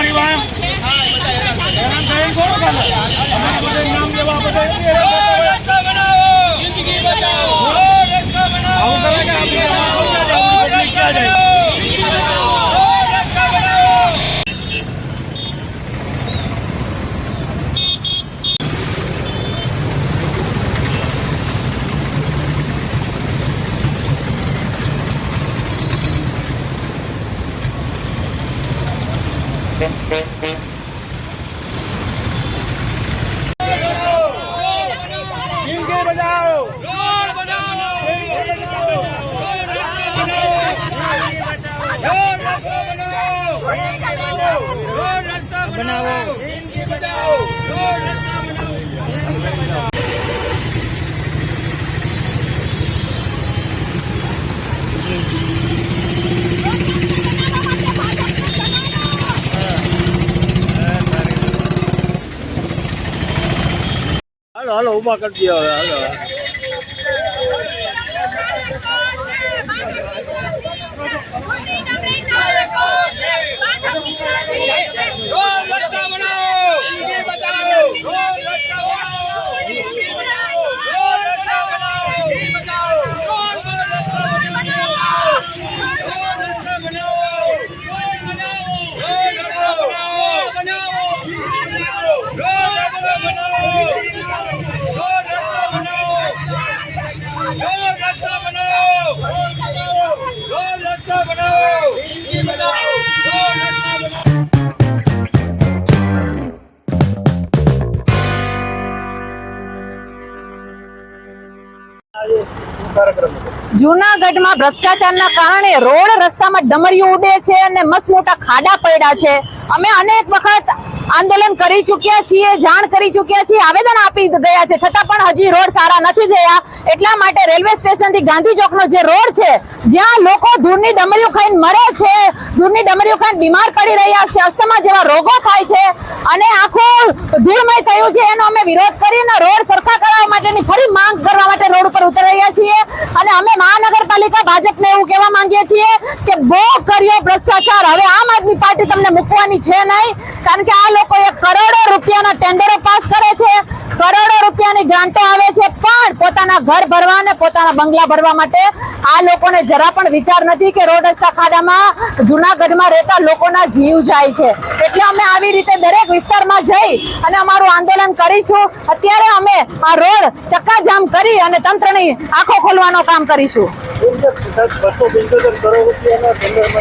તમારી વાંહે હેરાન થઈને કોણ. અમારા નામ લેવા બધા એટલી હેરાન થતા હોય. આવું કરે કે આપણે ક્યાં જાય? આપણી પબ્લિક ક્યાં જાય? જિંદગી બચાવો હાલો હાલો ઊભા કરી દો હવે હાલો જૂનાગઢમાં ભ્રષ્ટાચારના કારણે રોડ રસ્તામાં ડમરીઓ ઉડે છે અને મસ્ત મોટા ખાડા પડ્યા છે. અમે અનેક વખત આંદોલન કરી ચૂક્યા છીએ, જાણ કરી ચૂક્યા છીએ, આવેદન આપી ગયા છે. છતાં પણ હજી રોડ સારા નથી થયા. એટલા માટે રેલવે સ્ટેશનથી ગાંધી ચોકનો જે રોડ છે, જ્યાં લોકો ધૂળની ડમરીઓ ખાઈને મરે છે, ધૂળની ડમરીઓ ખાઈને બીમાર પડી રહ્યા છે, અસ્થમા જેવા રોગો થાય છે, અને આખું ધૂળમય થયું છે, એનો અમે વિરોધ કરીને રોડ સરખા કરાવવા માટેની ફરી માંગ કરવા માટે રોડ ઉપર ઉતરી રહ્યા છીએ. અને અમે મહાનગરપાલિકા ભાજપને એવું કહેવા માંગીએ છીએ કે બહુ કર્યો ભ્રષ્ટાચાર હવે આમ આદમી પાર્ટી તમને મૂકવાની છે નહીં, કારણ કે આ લોકોએ કરોડો રૂપિયાના ટેન્ડરો પાસ કરે છે, કરોડો રૂપિયાની ગ્રાન્ટો આવે છે, પણ પોતાના ઘર ભરવા અને પોતાના બંગલા ભરવા માટે આ લોકોને જરા પણ વિચાર નથી કે રોડ રસ્તા ખાડામાં, જુનાગઢમાં રહેતા લોકોના જીવ જાય છે. એટલે અમે આવી રીતે દરેક વિસ્તારમાં જઈ અને અમારું આંદોલન કરીશું. અત્યારે અમે આ રોડ ચક્કાજામ કરી અને તંત્રની આંખો ખોલવાનું કામ કરીશું.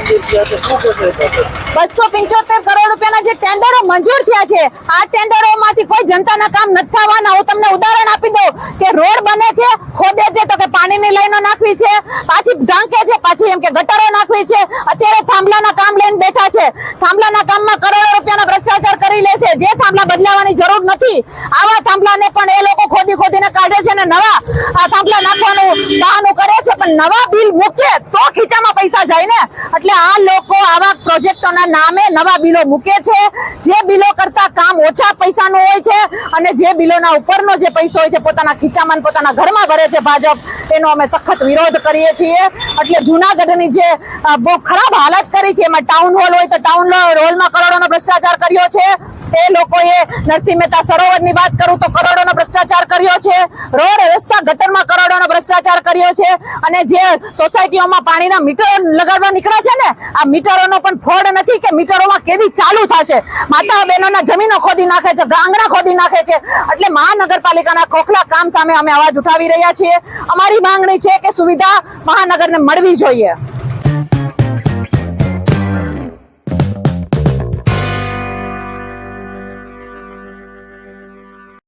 ટેન્ડર? બસો પંચોતેર કરોડ રૂપિયાના જે ટેન્ડરો મંજૂર થયા છે, આ ટેન્ડરોમાંથી કોઈ જનતાના કામ નથી થવાના હું તમને ઉદાહરણ આપી દઉં કે રોડ બને છે, ખોદે છે પાણીની લાઈનો નાખવી છે, પાછી ઢાંકે છે, પાછી એમ કે ગટરો નાખવી છે. અત્યારે થાંભલાના કામ લઈને બેઠા છે. થાંભલાના કામમાં કરોડો રૂપિયાનો ભ્રષ્ટાચાર કરી લે છે. જે થાંભલા બદલાવાની જરૂર નથી, આવા થાંભલાને પણ એ લોકો ખોદી ખોદીને કાઢે છે અને નવા. આ થાંભલા નાખવાનું બહાનું કરે છે, પણ નવા બિલ મૂકે તો ખીચામાં પૈસા જાય ને. એટલે આ લોકો આવા પ્રોજેક્ટોના નામે નવા બિલો મૂકે છે. જે બિલો કરતા કામ ઓછા પૈસાનું હોય છે અને જે બિલોના ઉપરનો જે પૈસો હોય છે, પોતાના ખીચામાં પોતાના ઘરમાં ભરે છે ભાજપ. એનો અમે સખત વિરોધ કરીએ છીએ. એટલે જુનાગઢની જે બહુ ખરાબ હાલત કરી છે, એમાં ટાઉન હોલ હોય તો ટાઉન હોલમાં કરોડોનો ભ્રષ્ટાચાર કર્યો છે. એ લોકોએ નરસિંહ મહેતા સરોવરની વાત કરું તો કરોડોનો ભ્રષ્ટાચાર કર્યો છે. રોડ રસ્તા ગટરમાં ભ્રષ્ટાચાર કર્યો છે અને જે સોસાયટીઓમાં પાણીના મીટર લગાડવા નીકળ્યા છે ને, આ મીટરોનો પણ ફોડ નથી કે મીટરોમાં કેવી ચાલુ થશે. માતા બહેનોના જમીનો ખોદી નાખે છે, ગાંગણા ખોદી નાખે છે. એટલે મહાનગરપાલિકાના ખોખલા કામ સામે અમે અવાજ ઉઠાવી રહ્યા છીએ. અમારી માંગણી છે કે સુવિધા મહાનગરને મળવી જોઈએ.